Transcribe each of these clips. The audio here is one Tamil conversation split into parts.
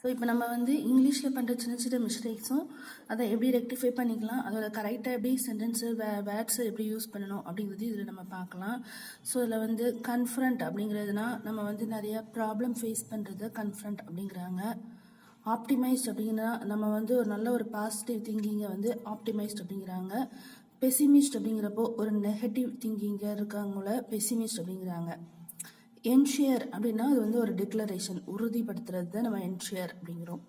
ஸோ இப்போ நம்ம வந்து இங்கிலீஷில் பண்ணுற சின்ன சின்ன மிஸ்டேக்ஸும் அதை எப்படி ரெக்டிஃபை பண்ணிக்கலாம் அதோட கரெக்டாக எப்படி சென்டென்ஸு வே வேர்ட்ஸை எப்படி யூஸ் பண்ணணும் அப்படிங்கிறது இதில் நம்ம பார்க்கலாம். ஸோ இதில் வந்து கன்ஃபரண்ட் அப்படிங்கிறதுனா நம்ம வந்து நிறைய ப்ராப்ளம் ஃபேஸ் பண்ணுறது கன்ஃபரண்ட் அப்படிங்கிறாங்க. ஆப்டிமைஸ்ட் அப்படிங்கன்னா நம்ம வந்து ஒரு நல்ல ஒரு பாசிட்டிவ் திங்கிங்கை வந்து ஆப்டிமைஸ்ட் அப்படிங்கிறாங்க. பெசிமிஸ்ட் அப்படிங்கிறப்போ ஒரு நெகட்டிவ் திங்கிங்காக இருக்கவங்கள பெசிமிஸ்ட் அப்படிங்கிறாங்க. என்ஷியர் அப்படின்னா அது வந்து ஒரு டிக்ளரேஷன் உறுதிப்படுத்துறது தான் நம்ம என்ஷியர் அப்படிங்கிறோம்.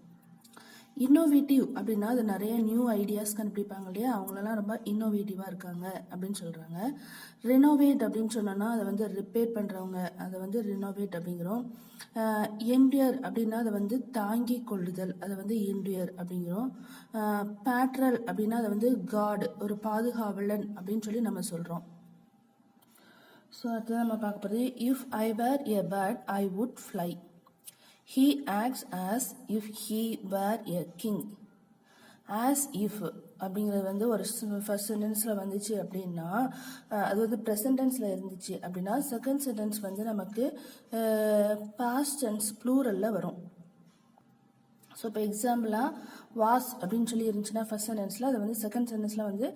இன்னோவேட்டிவ் அப்படின்னா அது நிறைய நியூ ஐடியாஸ் கண்டுபிடிப்பாங்க இல்லையா? அவங்களெல்லாம் ரொம்ப இன்னோவேட்டிவாக இருக்காங்க அப்படின்னு சொல்கிறாங்க ரெனோவேட் அப்படின்னு சொன்னோன்னா அதை வந்து ரிப்பேர் பண்ணுறவங்க அதை வந்து ரினோவேட் அப்படிங்கிறோம். என்டியர் அப்படின்னா அதை வந்து தாங்கி கொள்ளுதல் அதை வந்து என்டியர் அப்படிங்கிறோம். பேட்ரல் அப்படின்னா அதை வந்து காட் ஒரு பாதுகாவலன் அப்படின்னு சொல்லி நம்ம சொல்கிறோம் ஸோ அடுத்தது நம்ம பார்க்க போகிறது if I were a bird I would fly he acts as if he were a king as if அப்படிங்கிறது வந்து ஒரு ஃபர்ஸ்ட் சென்டென்ஸில் வந்துச்சு அப்படின்னா அது வந்து ப்ரெசன்ட் டென்ஸில் இருந்துச்சு அப்படின்னா செகண்ட் சென்டென்ஸ் வந்து நமக்கு பாஸ்ட் டென்ஸ் ப்ளூரலில் வரும். ஸோ இப்போ எக்ஸாம்பிளாக வாஸ் அப்படின்னு சொல்லி இருந்துச்சுன்னா ஃபர்ஸ்ட் சென்டென்ஸில் அது வந்து செகண்ட் சென்டென்ஸில் வந்து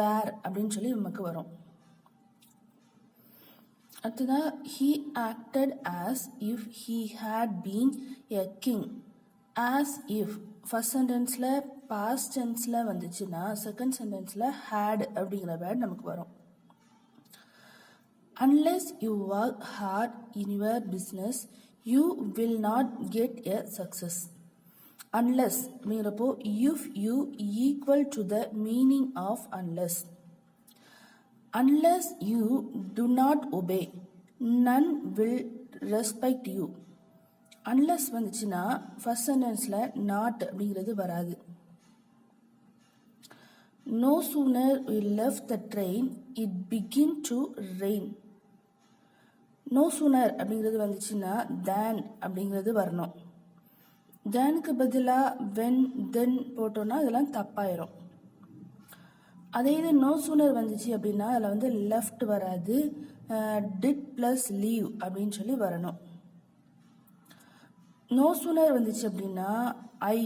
வேர் அப்படின்னு சொல்லி நமக்கு வரும். அடுத்ததாக he acted as if he had been a king as if first சென்டென்ஸில் past டென்ஸில் வந்துச்சுன்னா செகண்ட் சென்டென்ஸில் ஹேட் அப்படிங்கிற வேர்ட் நமக்கு வரும். Unless you work hard in your business you will not get a success unless அப்படிங்கிறப்போ if you equal to the meaning of unless unless you do not obey none will respect you. Unless வந்துச்சுன்னா ஃபர்ஸ்ட் சென்டென்ஸில் நாட் அப்படிங்கிறது வராது. No sooner we love the train it begin to rain no sooner அப்படிங்கிறது வந்துச்சுன்னா தேன் அப்படிங்கிறது வரணும். தேனுக்கு பதிலாக வென் தென் போட்டோன்னா இதெல்லாம் தப்பாயிரும். அதே இது நோ சூனர் வந்துச்சு அப்படின்னா அதில் வந்து லெஃப்ட் வராது. டிட் ப்ளஸ் லீவ் அப்படின்னு சொல்லி வரணும். நோ சூனர் வந்துச்சு அப்படின்னா ஐ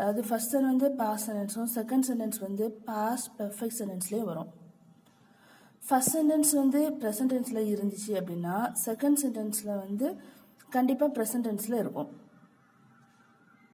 அதாவது ஃபர்ஸ்ட் சென்டென்ஸ் வந்து பாஸ் சென்டென்ஸும் செகண்ட் சென்டென்ஸ் வந்து பாஸ் பெர்ஃபெக்ட் சென்டென்ஸ்லேயும் வரும். ஃபஸ்ட் சென்டென்ஸ் வந்து ப்ரெசன்டென்ஸில் இருந்துச்சு அப்படின்னா செகண்ட் சென்டென்ஸில் வந்து கண்டிப்பாக ப்ரெசன்டென்ஸில் இருக்கும்.